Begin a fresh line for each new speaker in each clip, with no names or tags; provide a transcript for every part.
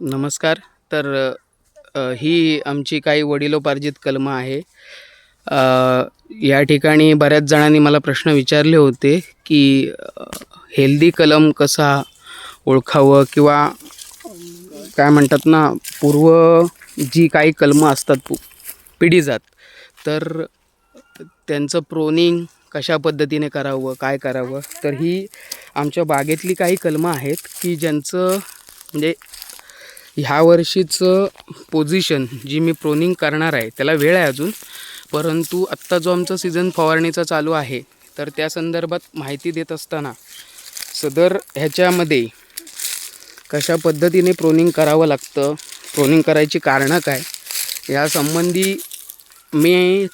नमस्कार. तर ही आमची काही वडिलोपार्जित कलमं आहे. या ठिकाणी बऱ्याच जणांनी मला प्रश्न विचारले होते की हेल्दी कलम कसा ओळखावं किंवा काय म्हणतात ना पूर्व जी काही कलमं असतात पु पिढीजात तर त्यांचं प्रोनिंग कशा पद्धतीने करावं काय करावं तर ही आमच्या बागेतली काही कलमं आहेत की ज्यांचं म्हणजे ह्या वर्षीचं पोझिशन जी मी प्रोनिंग करणार आहे त्याला वेळ आहे अजून. परंतु आत्ता जो आमचा सीझन फवारणीचा चालू आहे तर त्या संदर्भात माहिती देत असताना सदर ह्याच्यामध्ये कशा पद्धतीने प्रोनिंग करावं लागतं प्रोनिंग करायची कारणं काय यासंबंधी मी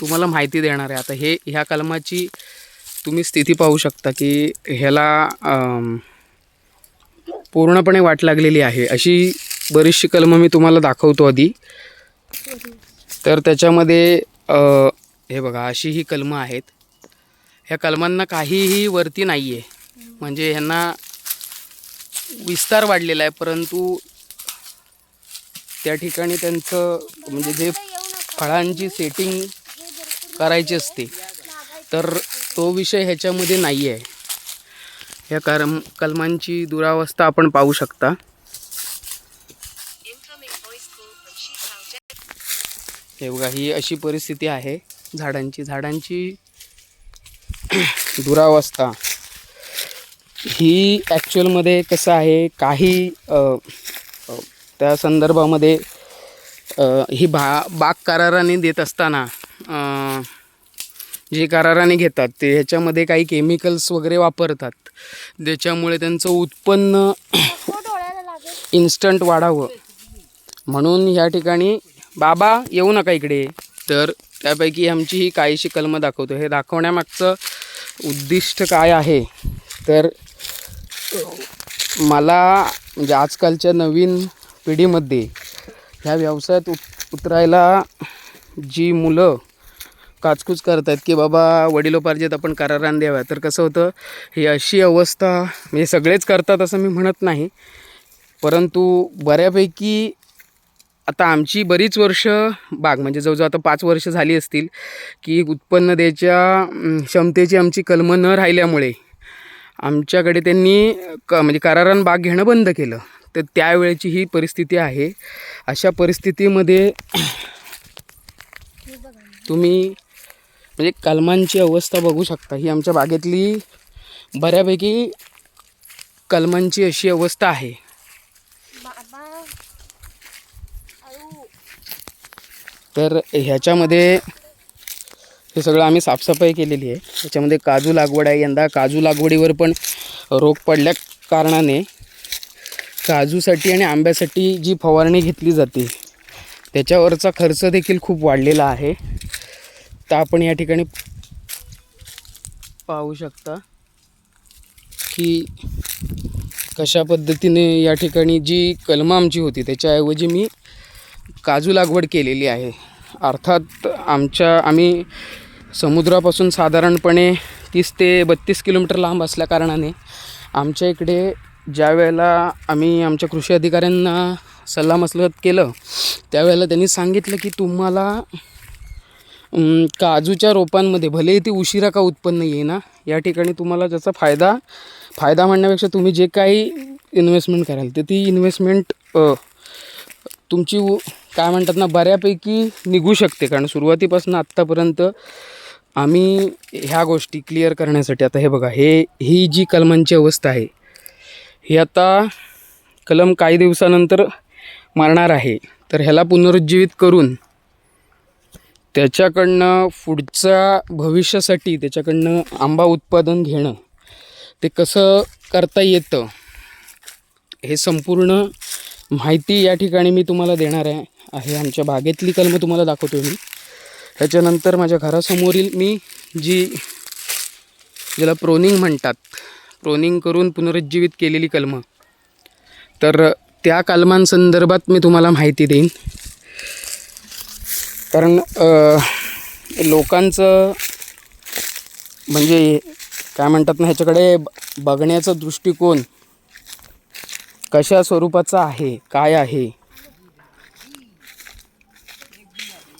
तुम्हाला माहिती देणार आहे. आता हे ह्या कलमाची तुम्ही स्थिती पाहू शकता की ह्याला पूर्णपणे वाट लागलेली आहे. अशी बरीचशी कलमं मी तुम्हाला दाखवतो आधी. तर त्याच्यामध्ये हे बघा अशी ही कलमं आहेत. ह्या कलमांना काहीही वरती नाही आहे म्हणजे ह्यांना विस्तार वाढलेला आहे परंतु त्या ठिकाणी त्यांचं म्हणजे जे फळांची सेटिंग करायची असते तर तो विषय ह्याच्यामध्ये नाही आहे या करम कलमांची दुरावस्था आपण पाहू शकता. हे बघा ही अशी परिस्थिती आहे. झाडांची झाडांची दुरावस्था. ही ॲक्च्युअलमध्ये कसं आहे काही त्या संदर्भामध्ये ही भा बाग कराराने देत असताना जे कराराने घेतात ते ह्याच्यामध्ये काही केमिकल्स वगैरे वापरतात. ज्याच्यामुळे त्यांचं उत्पन्न इन्स्टंट वाढावं. म्हणून या ठिकाणी बाबा येऊ नका इकडे. तर त्यापैकी आमची ही काहीशी कलमं दाखवतो. हे दाखवण्यामागचं उद्दिष्ट काय आहे? तर मला म्हणजे आजकालच्या नवीन पिढीमध्ये ह्या व्यवसायात उत उतरायला जी मुलं काचकूच करत आहेत की बाबा वडिलोपार्जित आपण करारान द्याव्या तर कसं होतं ही अशी अवस्था म्हणजे सगळेच करतात असं मी म्हणत नाही. परंतु बऱ्यापैकी आता आमची बरीच वर्ष बाग म्हणजे जवळजवळ आता पाच वर्ष झाली असतील की उत्पन्न द्यायच्या क्षमतेची आमची कलम न राहिल्यामुळे आमच्याकडे त्यांनी क म्हणजे करारान बाग घेणं बंद केलं. तर त्यावेळेची ही परिस्थिती आहे. अशा परिस्थितीमध्ये तुम्ही म्हणजे कलमांची अवस्था बघू शकता. ही आमच्या बागेतली बऱ्यापैकी कलमांची अशी अवस्था आहे. तर ह्याच्यामध्ये हे सगळं आम्ही साफसफाई केलेली आहे. ह्याच्यामध्ये काजू लागवड आहे. यंदा काजू लागवडीवर पण रोग पडल्या कारणाने काजूसाठी आणि आंब्यासाठी जी फवारणी घेतली जाते त्याच्यावरचा खर्च देखील खूप वाढलेला आहे. तर आपण या ठिकाणी पाहू शकता. की कशा पद्धतीने या ठिकाणी जी कलमं आमची होती त्याच्याऐवजी मी काजू लागवड केलेली आहे. अर्थात आमच्या आम्ही समुद्रापासून साधारणपणे तीस ते बत्तीस किलोमीटर लांब असल्या कारणाने आमच्या इकडे ज्या वेळेला आम्ही आमच्या कृषी अधिकाऱ्यांना सल्लामसलत केलं त्यावेळेला त्यांनी सांगितलं की तुम्हाला काजूच्या रोपांमध्ये भलेही ती उशिरा का उत्पन्न येईना या ठिकाणी तुम्हाला त्याचा फायदा फायदा म्हणण्यापेक्षा तुम्ही जे काही इन्व्हेस्टमेंट कराल तर ती इन्व्हेस्टमेंट तुमची उ- काय म्हणतात ना बऱ्यापैकी निघू शकते. कारण सुरुवातीपासून आत्तापर्यंत आम्ही ह्या गोष्टी क्लिअर करण्यासाठी आता हे बघा हे ही जी कलमांची अवस्था आहे ही आता कलम काही दिवसानंतर मरणार आहे. तर ह्याला पुनरुज्जीवित करून त्याच्याकडनं पुढच्या भविष्यासाठी त्याच्याकडनं आंबा उत्पादन घेणं ते कसं करता येतं हे संपूर्ण माहिती या ठिकाणी मी तुम्हाला देणार आहे. आहे आमच्या बागेतली कलमं तुम्हाला दाखवतो मी. त्याच्यानंतर माझ्या घरासमोरील मी जी ज्याला प्रोनिंग म्हणतात प्रोनिंग करून पुनरुज्जीवित केलेली कलमं तर त्या कलमांसंदर्भात मी तुम्हाला माहिती देईन. कारण लोकांचं म्हणजे काय म्हणतात ना ह्याच्याकडे ब- बघण्याचा दृष्टिकोन कशा स्वरूपाचा आहे काय आहे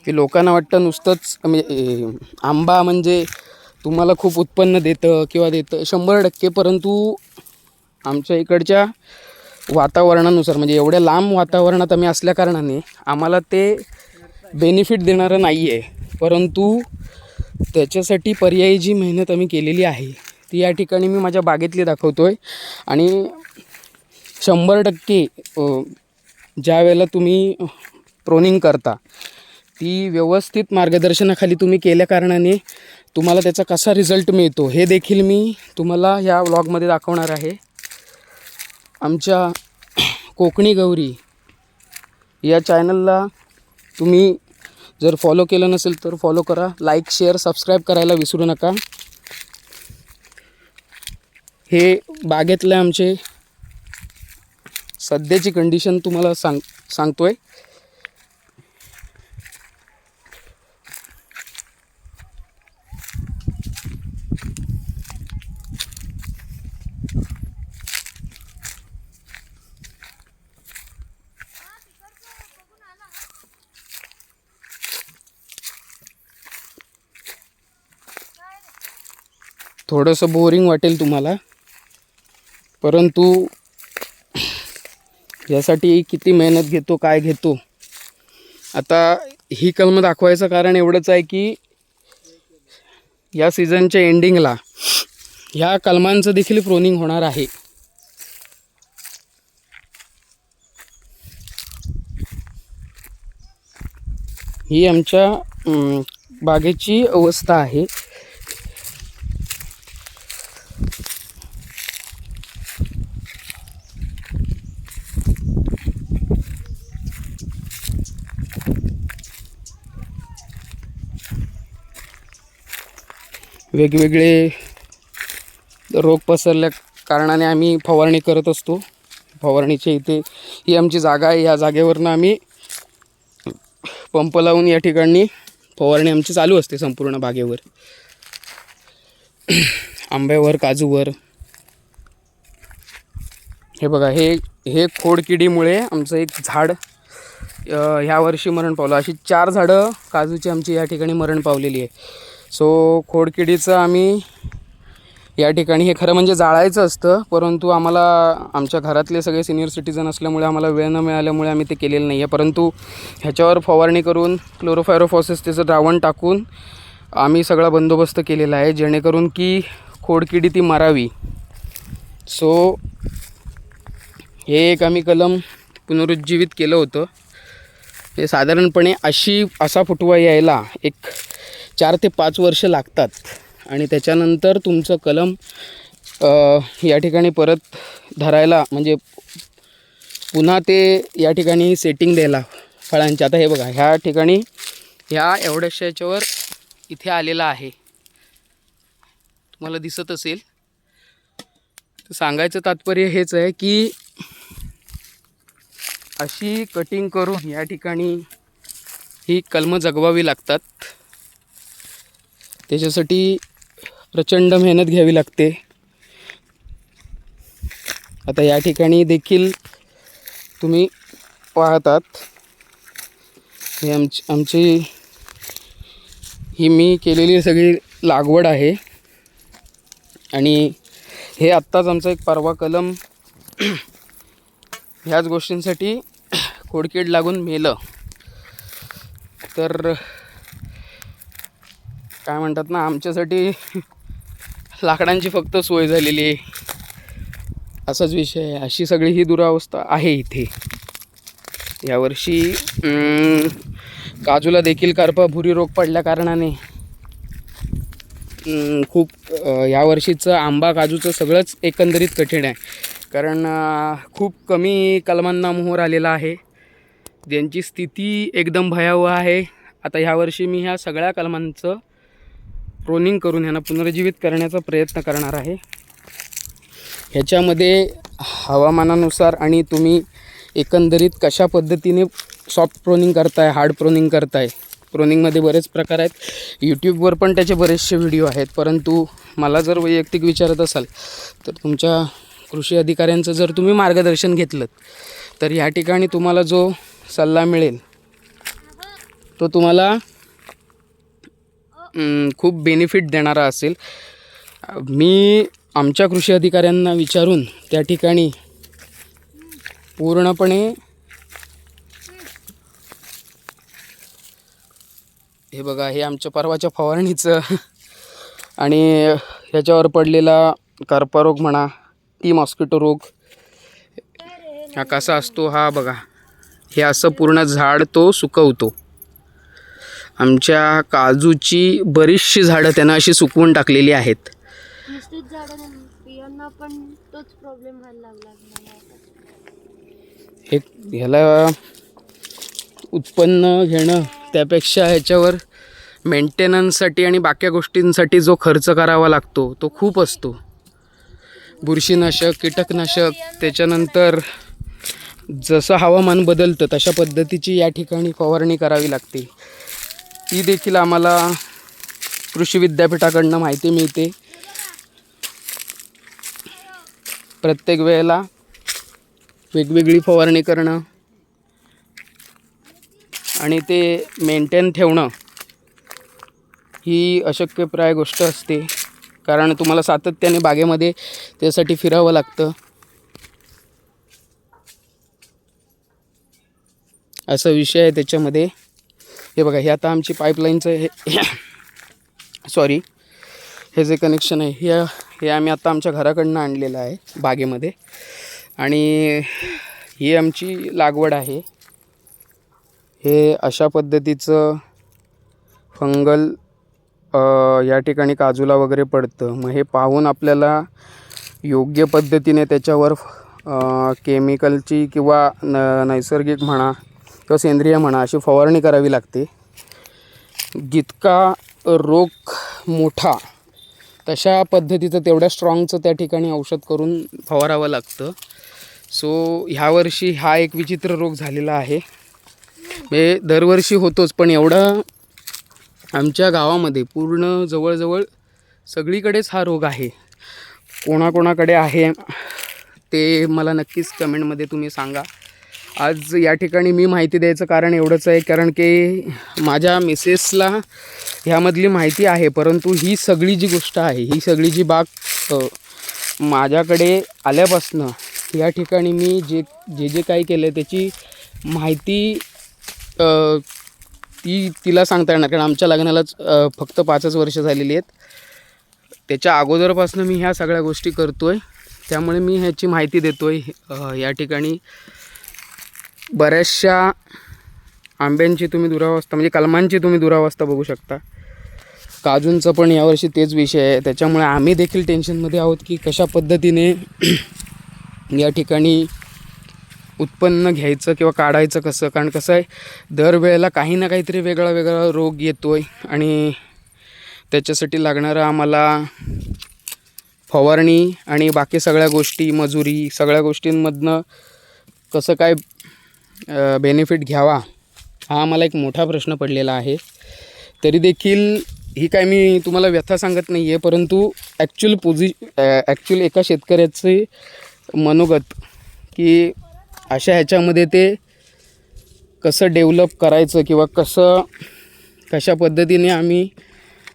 की लोकांना वाटतं नुसतंच म्हणजे आंबा म्हणजे तुम्हाला खूप उत्पन्न देतं किंवा देतं शंभर टक्के परंतु आमच्या इकडच्या वातावरणानुसार म्हणजे एवढ्या लांब वातावरणात आम्ही असल्याकारणाने आम्हाला ते बेनिफिट देणारं नाही आहे परंतु त्याच्यासाठी पर्यायी जी मेहनत आम्ही केलेली आहे ती या ठिकाणी मी माझ्या बागेतली दाखवतो आहे आणि शंभर टक्के ज्या वेळेला तुम्ही प्रोनिंग करता ती व्यवस्थित मार्गदर्शनाखाली तुम्ही केल्या कारणाने तुम्हाला त्याचा कसा रिझल्ट मिळतो हे देखील मी तुम्हाला या व्लॉगमध्ये दाखवणार आहे. आमच्या कोकणी गौरी या चॅनलला तुम्ही जर फॉलो केलं नसेल तर फॉलो करा. लाईक शेअर सबस्क्राईब करायला विसरू नका. हे बागेतले आमचे सध्याची कंडिशन तुम्हाला सांग सांगतो आहे थोडंसं बोरिंग वाटेल तुम्हाला. परंतु यासाठी किती मेहनत घेतो काय घेतो. आता ही कलम दाखवायचं कारण एवढंच आहे की या सीझनच्या एंडिंगला ह्या कलमांचं देखील प्रोनिंग होणार आहे. ही आमच्या बागेची अवस्था आहे. वेगवेगळे रोग पसरल्या कारणाने आम्ही फवारणी करत असतो. फवारणीच्या इथे ही आमची जागा आहे. या जागेवरनं आम्ही पंप लावून या ठिकाणी फवारणी आमची चालू असते संपूर्ण बागेवर. आंब्यावर काजूवर. हे बघा हे हे खोडकिडीमुळे आमचं एक झाड ह्या वर्षी मरण पावलं. अशी चार झाडं काजूची आमची या ठिकाणी मरण पावलेली आहे. सो खोडकिडीचं आम्ही या ठिकाणी हे खरं म्हणजे जाळायचं असतं परंतु आम्हाला आमच्या घरातले सगळे सिनियर सिटीजन असल्यामुळे आम्हाला वेळ न मिळाल्यामुळे आम्ही ते केलेलं नाही आहे परंतु ह्याच्यावर फवारणी करून क्लोरोफायरोफॉसिस त्याचं द्रावण टाकून आम्ही सगळा बंदोबस्त केलेला आहे जेणेकरून की खोडकिडी ती मारावी. सो हे एक आम्ही कलम पुनरुज्जीवित केलं होतं. हे साधारणपणे अशी असा फुटवा यायला एक चार ते पाच वर्ष लागतात. आणि त्याच्यानंतर तुमचं कलम या ठिकाणी परत धरायला म्हणजे पुन्हा ते या ठिकाणी सेटिंग द्यायला फळांच्या आता हे बघा ह्या ठिकाणी ह्या एवढ्याशा याच्यावर इथे आलेला आहे. तुम्हाला दिसत असेल. तर सांगायचं तात्पर्य हेच आहे की अशी कटिंग करून या ठिकाणी ही कलमं जगवावी लागतात. त्याच्यासाठी प्रचंड मेहनत घ्यावी लागते. आता या ठिकाणी देखील तुम्ही पाहतात. हे आमची आमची ही मी केलेली सगळी लागवड आहे. आणि हे आत्ताच आमचा एक परवा कलम ह्याच गोष्टींसाठी खोडकीड लागून मेलं. तर काय म्हणतात ना आमच्यासाठी लाकडांची फक्त सोय झालेली आहे. असाच विषय आहे. अशी सगळी ही दुरावस्था आहे इथे. यावर्षी काजूला देखील करपा भुरी रोग पडल्या कारणाने खूप यावर्षीचं आंबा काजूचं सगळंच एकंदरीत कठीण आहे. कारण खूप कमी कलमांना मोहर आलेला आहे. ज्यांची स्थिती एकदम भयावह आहे. आता ह्यावर्षी मी ह्या सगळ्या कलमांचं प्रोनिंग करून ह्यांना पुनर्जीवित करण्याचा प्रयत्न करणार आहे. ह्याच्यामध्ये हवामानानुसार आणि तुम्ही एकंदरीत कशा पद्धतीने सॉफ्ट प्रोनिंग करताय हार्ड प्रोनिंग करताय? प्रोनिंगमध्ये बरेच प्रकार आहेत. यूट्यूबवर पण त्याचे बरेचसे व्हिडिओ आहेत. परंतु मला जर वैयक्तिक विचारत असाल तर तुमच्या कृषी अधिकाऱ्यांचं जर तुम्ही मार्गदर्शन घेतलं तर ह्या ठिकाणी तुम्हाला जो सल्ला मिळेल तो तुम्हाला खूप बेनिफिट देणारा असेल. मी आमच्या कृषी अधिकाऱ्यांना विचारून त्या ठिकाणी पूर्णपणे हे बघा हे आमच्या परवाच्या फवारणीचं आणि ह्याच्यावर पडलेला कर्परोग म्हणा ती मॉस्किटो रोग हा कसा असतो हा बघा. हे असं पूर्ण झाड तो सुकवतो. आमच्या काजूची बरीचशी झाडं त्यानं अशी सुकवून टाकलेली आहेत. हे ह्याला उत्पन्न घेणं त्यापेक्षा ह्याच्यावर मेंटेनन्ससाठी आणि बाक्या गोष्टींसाठी जो खर्च करावा लागतो तो खूप असतो. बुरशीनाशक कीटकनाशक त्याच्यानंतर जसं हवामान बदलतं तशा पद्धतीची या ठिकाणी फवारणी करावी लागते. ती देखील आम्हाला कृषी विद्यापीठाकडनं माहिती मिळते. प्रत्येक वेळेला वेगवेगळी फवारणी करणं आणि ते मेंटेन ठेवणं ही अशक्यप्राय गोष्ट असते. कारण तुम्हाला सातत्याने बागेमध्ये त्यासाठी फिरावं लागतं. असा विषय आहे त्याच्यामध्ये. हे बघा हे आता आमची पाईपलाईनचं हे सॉरी हे जे कनेक्शन आहे हे हे आम्ही आता आमच्या घराकडनं आणलेलं आहे बागेमध्ये. आणि ही आमची लागवड आहे. हे अशा पद्धतीचं फंगल या ठिकाणी काजूला वगैरे पडतं. मग हे पाहून आपल्याला योग्य पद्धतीने त्याच्यावर केमिकलची किंवा न नैसर्गिक म्हणा किंवा सेंद्रिय म्हणा अशी फवारणी करावी लागते. जितका रोग मोठा तशा पद्धतीचं तेवढ्या स्ट्रॉंगचं त्या ठिकाणी औषध करून फवारावं लागतं. सो ह्यावर्षी हा एक विचित्र रोग झालेला आहे. म्हणजे दरवर्षी होतोच पण एवढा आमच्या गावामध्ये पूर्ण जवळजवळ सगळीकडेच हा रोग आहे. कोणाकोणाकडे आहे ते मला नक्कीच कमेंटमध्ये तुम्ही सांगा. आज या ठिकाणी मी माहिती द्यायचं कारण एवढंच आहे कारण की माझ्या मिसेसला ह्यामधली माहिती आहे परंतु ही सगळी जी गोष्ट आहे ही सगळी जी बाग माझ्याकडे आल्यापासनं या ठिकाणी मी जे जे जे काही केलं आहे त्याची माहिती ती तिला सांगता येणार कारण आमच्या लग्नालाच फक्त पाचच वर्ष झालेली आहेत. त्याच्या अगोदरपासून मी ह्या सगळ्या गोष्टी करतो आहे त्यामुळे मी ह्याची माहिती देतो आहे या ठिकाणी. बऱ्याचशा आंब्यांची तुम्ही दुरावस्था म्हणजे कलमांची तुम्ही दुरावस्था बघू शकता. काजूंचं पण यावर्षी तेच विषय आहे. त्याच्यामुळे आम्ही देखील टेन्शनमध्ये आहोत की कशा पद्धतीने या ठिकाणी उत्पन्न घ्यायचं किंवा काढायचं कसं? कारण कसं आहे दरवेळेला काही ना काहीतरी वेगळा वेगळा रोग येतो आहे आणि त्याच्यासाठी लागणारं आम्हाला फवारणी आणि बाकी सगळ्या गोष्टी मजुरी सगळ्या गोष्टींमधनं कसं काय बेनिफिट घ्यावा हा आम्हाला एक मोठा प्रश्न पडलेला आहे. तरी देखील ही काय मी तुम्हाला व्यथा सांगत नाही आहे परंतु ॲक्च्युअल पोझि ॲक्च्युअल एका शेतकऱ्याचे मनोगत की अशा ह्याच्यामध्ये ते कसं डेव्हलप करायचं किंवा कसं कशा पद्धतीने आम्ही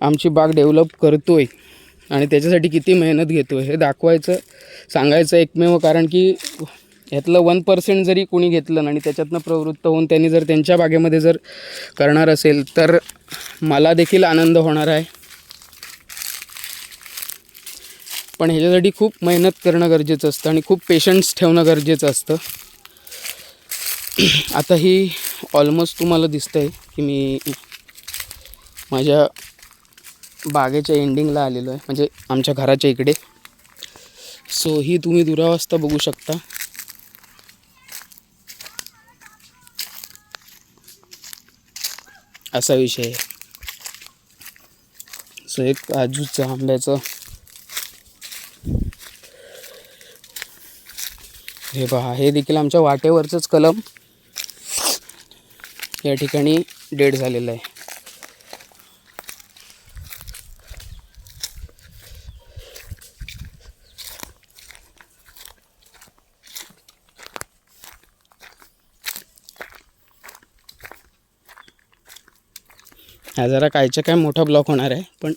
आमची बाग डेव्हलप करतो आहे आणि त्याच्यासाठी किती मेहनत घेतो हे दाखवायचं सांगायचं एकमेव कारण की ह्यातलं वन पर्सेंट जरी कोणी घेतलं आणि त्याच्यातनं प्रवृत्त होऊन त्यांनी जर त्यांच्या बागेमध्ये जर करणार असेल तर मला देखील आनंद होणार आहे. पण ह्याच्यासाठी खूप मेहनत करणं गरजेचं असतं आणि खूप पेशन्स ठेवणं गरजेचं असतं. आता ही ऑलमोस्ट तुम्हाला दिसतं आहे की मी माझ्या बागेच्या एंडिंगला आलेलो आहे म्हणजे आमच्या घराच्या इकडे. सो ही तुम्ही दुरावस्था बघू शकता. असा विषय आहे. सो एक काजूचं आंब्याचं हे पहा हे देखील आमच्या वाटेवरचंच कलम या ठिकाणी डेड झालेलं आहे. हा जरा कायच्या काय मोठा ब्लॉक होणार आहे पण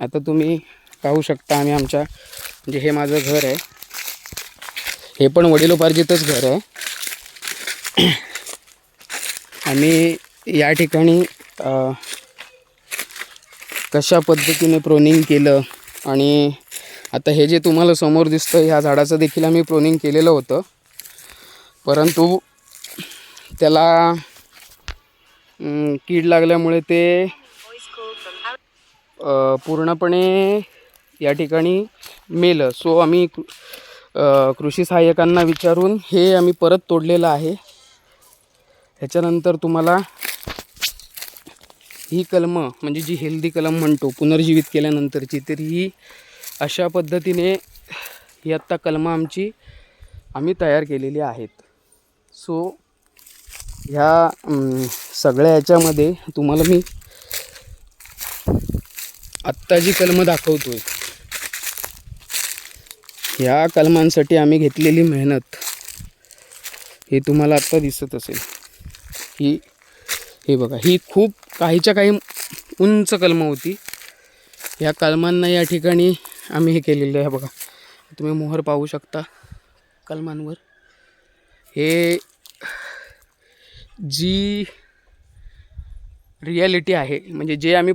आता तुम्ही पाहू शकता आम्ही आमच्या म्हणजे हे माझं घर आहे. हे पण वडिलोपार्जितच घर आहे. आम्ही या ठिकाणी कशा पद्धतीने प्रोनिंग केलं आणि आता हे जे तुम्हाला समोर दिसतं ह्या झाडाचं देखील आम्ही प्रोनिंग केलेलं होतं. परंतु त्याला कीड लागल्यामुळे ते पूर्णपणे या ठिकाणी मेलं. सो आम्ही कृषी सहाय्यकांना विचारून हे आम्ही परत तोडलेलं आहे. ह्याच्यानंतर तुम्हाला ही कलमं म्हणजे जी हेल्दी कलम म्हणतो पुनर्जीवित केल्यानंतरची तर ही अशा पद्धतीने ही आत्ता कलमं आमची आम्ही तयार केलेली आहेत. सो ह्या सगळ्या ह्याच्यामध्ये तुम्हाला मी आत्ता जी कलमं आहे ह्या कलमांसाठी आम्ही घेतलेली मेहनत हे तुम्हाला आत्ता दिसत असेल. ही हे बघा ही खूप काहीच्या काही उंच कलमं होती. ह्या कलमांना या ठिकाणी आम्ही हे केलेलं आहे बघा. तुम्ही मोहर पाहू शकता कलमांवर. हे जी रिॲलिटी आहे म्हणजे जे आम्ही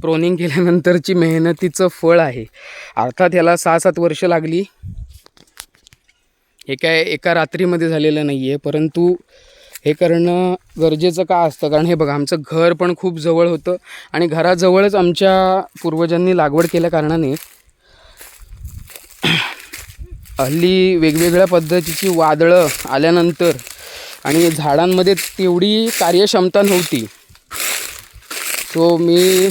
प्रोनिंग केल्यानंतरची मेहनतीचं फळ आहे अर्थात ह्याला सहा सात वर्ष लागली. हे काय एका रात्रीमध्ये झालेलं नाही आहे परंतु हे करणं गरजेचं का असतं? कारण हे बघा आमचं घर पण खूप जवळ होतं आणि घराजवळच आमच्या पूर्वजांनी लागवड केल्या कारणाने हल्ली वेगवेगळ्या पद्धतीची वादळं आल्यानंतर आणि झाडांमध्ये तेवढी कार्यक्षमता नव्हती. सो मी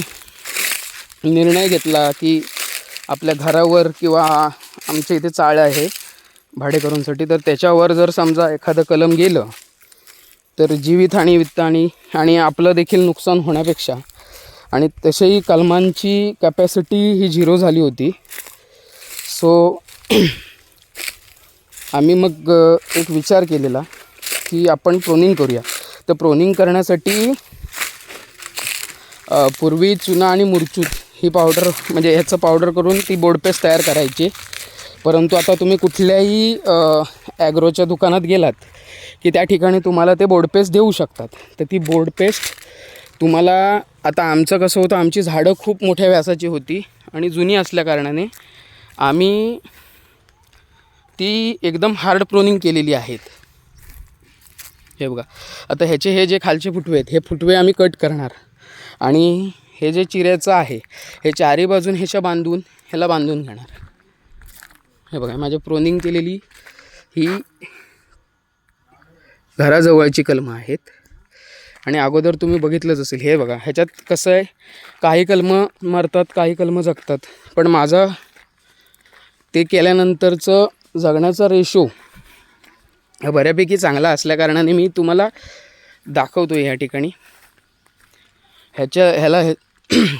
निर्णय घेतला की आपल्या घरावर किंवा आमच्या इथे चाळ आहे भाडेकरूंसाठी तर त्याच्यावर जर समजा एखादं कलम गेलं तर जीवितहानी वित्तहानी आणि आपलं देखील नुकसान होण्यापेक्षा आणि तसेही कलमांची कॅपॅसिटी ही झिरो झाली होती. सो आम्ही मग एक विचार केलेला की आपण प्रोनिंग करूया. तर प्रोनिंग करण्यासाठी पूर्वी चुना आणि मुरचूत ही पावडर म्हणजे ह्याचं पावडर करून ती बोर्डपेस्ट तयार करायची. परंतु आता तुम्ही कुठल्याही ॲग्रोच्या दुकानात गेलात की त्या ठिकाणी तुम्हाला ते बोर्ड पेस्ट देऊ शकतात. तर ती बोर्ड पेस्ट तुम्हाला आता आमचं कसं होतं आमची झाडं खूप मोठ्या व्यासाची होती आणि जुनी असल्याकारणाने आम्ही ती एकदम हार्ड प्रोनिंग केलेली आहेत. हे बघा आता ह्याचे हे जे खालचे फुटवे आहेत हे फुटवे आम्ही कट करणार. आणि हे जे चिऱ्याचं आहे हे चारी बाजून ह्याच्या बांधून ह्याला बांधून घेणार. हे बघा माझ्या प्रोनिंग केलेली ही घराजवळची कलमं आहेत. आणि अगोदर तुम्ही बघितलंच असेल हे बघा ह्याच्यात कसं आहे काही कलमं मरतात काही कलमं जगतात. पण माझा ते केल्यानंतरचं जगण्याचा रेशो हा बऱ्यापैकी चांगला असल्याकारणाने मी तुम्हाला दाखवतो ह्या ठिकाणी. ह्याच्या ह्याला हे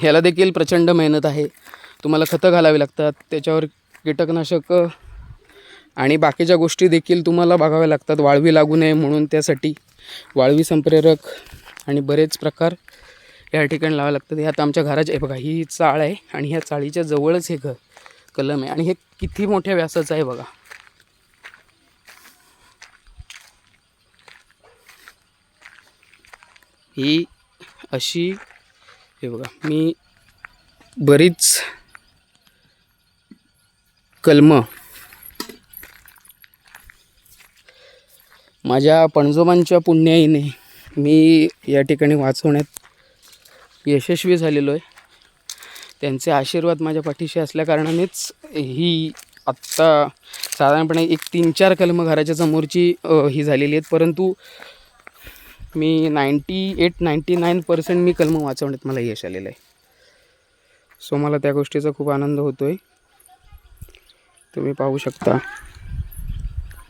ह्याला देखील प्रचंड मेहनत आहे. तुम्हाला खतं घालावी लागतात त्याच्यावर कीटकनाशकं आणि बाकीच्या गोष्टी देखील तुम्हाला बघाव्या लागतात. वाळवी लागू नये म्हणून त्यासाठी वाळवी संप्रेरक आणि बरेच प्रकार या ठिकाणी लावावे लागतात. ह्यात आता आमच्या घराचे हे बघा ही चाळ आहे आणि ह्या चाळीच्या जवळच हे घर कलम आहे. आणि हे किती मोठ्या व्यासाचं आहे बघा. ही अशी हे बघा मी बरीच कलमं माझ्या पणजोबांच्या पुण्याईने मी या ठिकाणी वाचवण्यात यशस्वी झालेलो आहे. त्यांचे आशीर्वाद माझ्या पाठीशी असल्याकारणानेच ही आत्ता साधारणपणे एक तीन चार कलमं घराच्या समोरची ही झालेली आहेत. परंतु मी ninety eight ninety nine percent मी कलमं वाचवण्यात मला यश आलेलं आहे. सो मला त्या गोष्टीचा खूप आनंद होतो आहे तुम्ही पाहू शकता.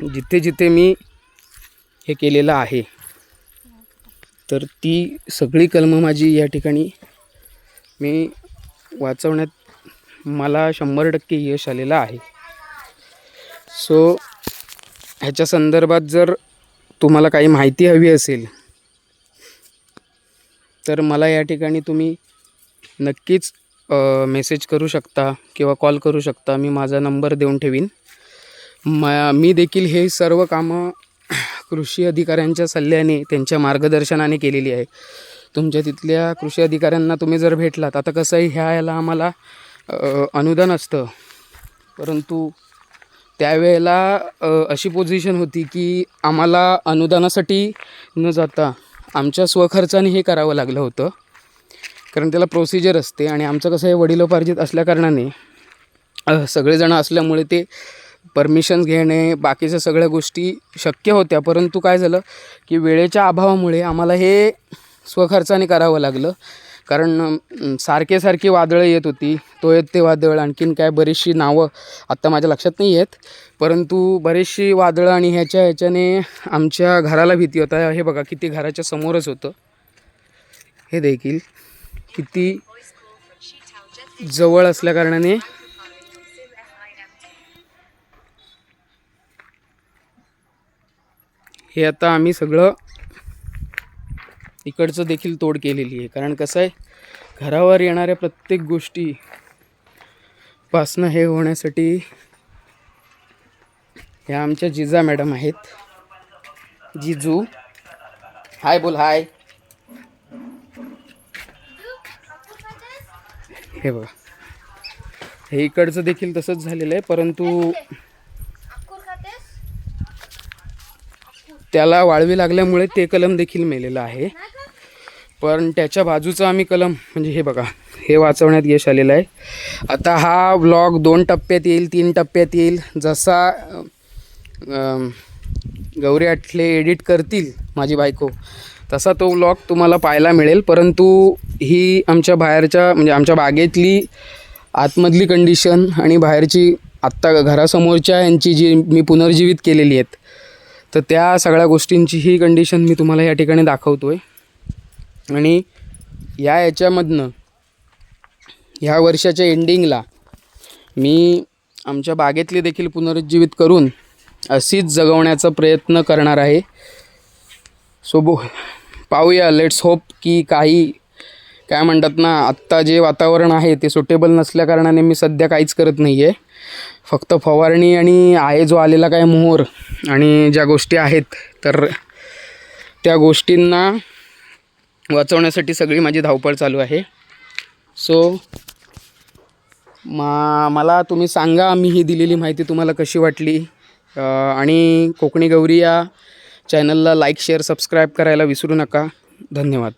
जिथे जिथे मी हे केलेलं आहे. तर ती सगळी कलमं माझी या ठिकाणी मी वाचवण्यात मला शंभर टक्के यश आलेलं आहे. सो ह्याच्या संदर्भात जर तुम्हाला काही माहिती हवी असेल तर मला या ठिकाणी तुम्ही नक्कीच मेसेज करू शकता किंवा कॉल करू शकता. मी माझा नंबर देऊन ठेवीन. म मी देखील हे सर्व कामं कृषी अधिकाऱ्यांच्या सल्ल्याने त्यांच्या मार्गदर्शनाने केलेली आहे. तुमच्या तिथल्या कृषी अधिकाऱ्यांना तुम्ही जर भेटलात आता कसं आहे ह्या याला आम्हाला अनुदान असतं. परंतु त्यावेळेला अशी पोझिशन होती की आम्हाला अनुदानासाठी न जाता आमच्या स्वखर्चाने हे करावं लागलं होतं. कारण त्याला प्रोसिजर असते आणि आमचं कसं आहे वडिलोपार्जित असल्याकारणाने सगळेजणं असल्यामुळे ते परमिशन्स घेणे बाकीच्या सगळ्या गोष्टी शक्य होत्या. परंतु काय झालं की वेळेच्या अभावामुळे आम्हाला हे स्वखर्चाने करावं लागलं. कारण सारखे सारखी वादळं येत होती. तो येत ते वादळ आणखीन काय बरीचशी नावं आत्ता माझ्या लक्षात नाही आहेत परंतु बरीचशी वादळं आणि ह्याच्या ह्याच्याने आमच्या घराला भीती होता. हे बघा किती घराच्या समोरच होतं. हे देखील किती जवळ असल्याकारणाने हे आता आम्ही सगळं इकडचं देखील तोड केलेली आहे. कारण कसं आहे घरावर येणाऱ्या प्रत्येक गोष्टी पासनं हे होण्यासाठी ह्या आमच्या जिजा मॅडम आहेत. जिजू. हाय बोल हाय. हे बघा. हे इकडचं देखील तसंच झालेलं आहे परंतु त्याला वाळवी लागल्यामुळे ते कलम देखील मेलेलं आहे. पण त्याच्या बाजूचा आम्ही कलम म्हणजे हे बघा हे वाचवण्यात यश आलेलं आहे. आता हा व्लॉग दोन टप्प्यात येईल तीन टप्प्यात येईल. जसा गौरी आठले एडिट करतील माझी बायको तसा तो व्लॉग तुम्हाला पाहायला मिळेल. परंतु ही आमच्या बाहेरच्या म्हणजे आमच्या बागेतली आतमधली कंडिशन आणि बाहेरची आत्ता घरासमोरच्या यांची जी मी पुनर्जीवित केलेली आहेत तर त्या सगळ्या गोष्टींची ही कंडिशन मी तुम्हाला या ठिकाणी दाखवतो आहे आणि या याच्यामधनं ह्या वर्षाच्या एंडिंगला मी आमच्या बागेतले देखील पुनरुज्जीवित करून अशीच जगवण्याचा प्रयत्न करणार आहे. सो बो पाहूया. लेट्स होप की काही काय म्हणतात ना आत्ता जे वातावरण आहे ते सुटेबल नसल्याकारणाने मी सध्या काहीच करत नाही आहे फक्त फवारणी आणि आहे जो आलेला काय मोहर आणि ज्या गोष्टी आहेत तर त्या गोष्टींना वाचवण्यासाठी सगळी माझी धावपळ चालू आहे. सो मा मला तुम्ही सांगा मी ही दिलेली माहिती तुम्हाला कशी वाटली? आणि कोकणी गौरी या चॅनलला लाईक शेअर सबस्क्राईब करायला विसरू नका. धन्यवाद.